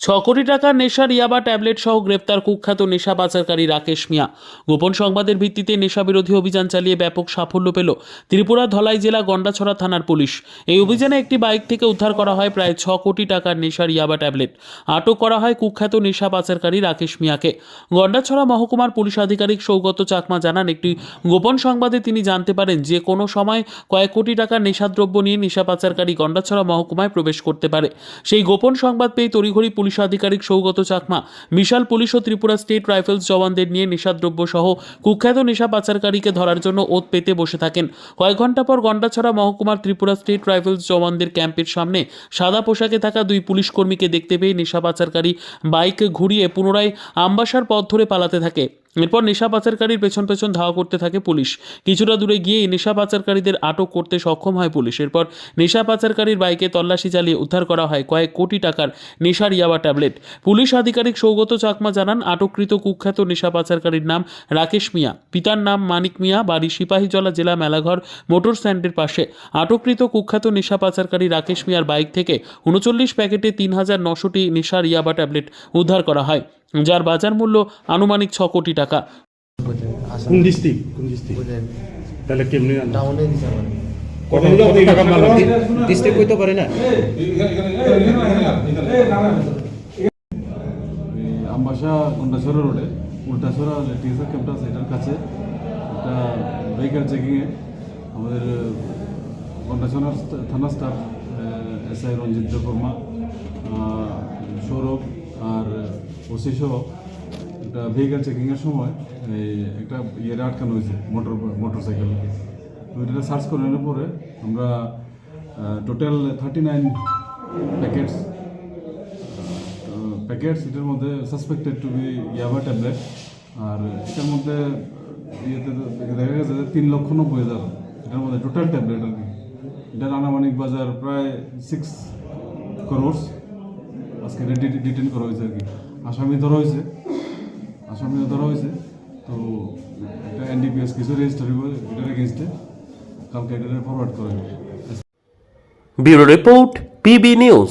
ছ কোটি টাকার নেশার ইয়াবা ট্যাবলেট সহ গ্রেপ্তার কুখ্যাত নেশা পাচারকারী রাকেশ মিয়া। গোপন সংবাদের ভিত্তিতে নেশা বিরোধী অভিযান চালিয়ে ব্যাপক সাফল্য পেল ত্রিপুরা ধলাই জেলা গন্ডাছড়া থানার পুলিশ। এই অভিযানে একটি বাইক থেকে উদ্ধার করা হয় প্রায় ছ কোটি টাকার নেশার ইয়াবা ট্যাবলেট। আটক করা হয় কুখ্যাত নেশা পাচারকারী রাকেশ মিয়াকে। গন্ডাছড়া মহকুমার পুলিশ আধিকারিক সৌগত চাকমা জানান, একটি গোপন সংবাদে তিনি জানতে পারেন যে কোনো সময় কয়েক কোটি টাকার নেশাদ্রব্য নিয়ে নেশা পাচারকারী গন্ডাছড়া মহকুমায় প্রবেশ করতে পারে। সেই গোপন সংবাদ পেয়ে তড়িঘড়ি পুলিশ আধিকারিক সৌগত চাকমা, মিশাল পুলিশ ও ত্রিপুরা স্টেট রাইফেলস জওয়ানদের নিয়ে নেশাদ্রব্য সহ কুখ্যাত নেশা পাচারকারীকে ধরার জন্য ওত পেতে বসে থাকেন। কয়েক ঘণ্টা পর গন্ডাছড়া মহকুমার ত্রিপুরা স্টেট রাইফেলস জওয়ানদের ক্যাম্পের সামনে সাদা পোশাকে থাকা দুই পুলিশ কর্মীকে দেখতে পেয়ে নেশা পাচারকারী বাইক ঘুরিয়ে পুনরায় আম্বাসার পথ ধরে পালাতে থাকে। এরপর নেশা পাচারকারীর পেছন পেছন ধাওয়া করতে থাকে পুলিশ। কিছুটা দূরে গিয়ে নেশা পাচারকারীদের আটক করতে সক্ষম হয় পুলিশ। এরপর নেশা পাচারকারীর বাইকে তল্লাশি চালিয়ে উদ্ধার করা হয় কয়েক কোটি টাকার নেশার ইয়াবা ট্যাবলেট। পুলিশ আধিকারিক সৌগত চাকমা জানান, আটককৃত কুখ্যাত নেশা পাচারকারীর নাম রাকেশ মিয়া। পিতার নাম মানিক মিয়া, বাড়ি সিপাহীজলা জেলা মেলাঘর মোটর স্ট্যান্ডের পাশে। আটককৃত কুখ্যাত নেশা পাচারকারী রাকেশ মিয়ার বাইক থেকে উনচল্লিশ প্যাকেটে তিন হাজার নশোটি নেশার ইয়াবা ট্যাবলেট উদ্ধার করা হয়। যার বাজার মূল্য আনুমানিক ছ কোটি টাকা। কোন ডিস্ট্রিক্ট কোন ডিস্ট্রিক্ট তাহলে কেমনি টাউনে দিছে মানে কত কত টাকা মাল ডিস্ট্রিক্ট হইতে পারে না। আমবাসা রোডে উল্টাছড়া টিএসআর ক্যাম্পাস এটার কাছে। একটা ভেহিক্যাল চেকিংয়ে আমাদের কন্ডাছড়ার থানা staff S I Ranjit Barma OC সহ একটা ভেহিক্যাল চেকিংয়ের সময় এই একটা ইয়ের আটকানো হয়েছে মোটর মোটর সাইকেল তো এটা সার্চ করানোর পরে আমরা total thirty nine packets packets এটার মধ্যে suspected to be yaba tablet আর এটার মধ্যে ইয়েতে দেখা গেছে যে তিন লক্ষ নব্বই হাজার। এটার মধ্যে টোটাল ট্যাবলেট আর কি। এটার আনুমানিক বাজার প্রায় সিক্স করোর্স আজকে ডিটেন করা হয়েছে আর কি। আসামি ধরা হয়েছে। আসামি ধরা হয়েছে। তো একটা এনডিপিএস কিছু রেজিস্টার হইব এটার এগেনস্টে কালকে এটা ফরওয়ার্ড করা হবে bureau report PB news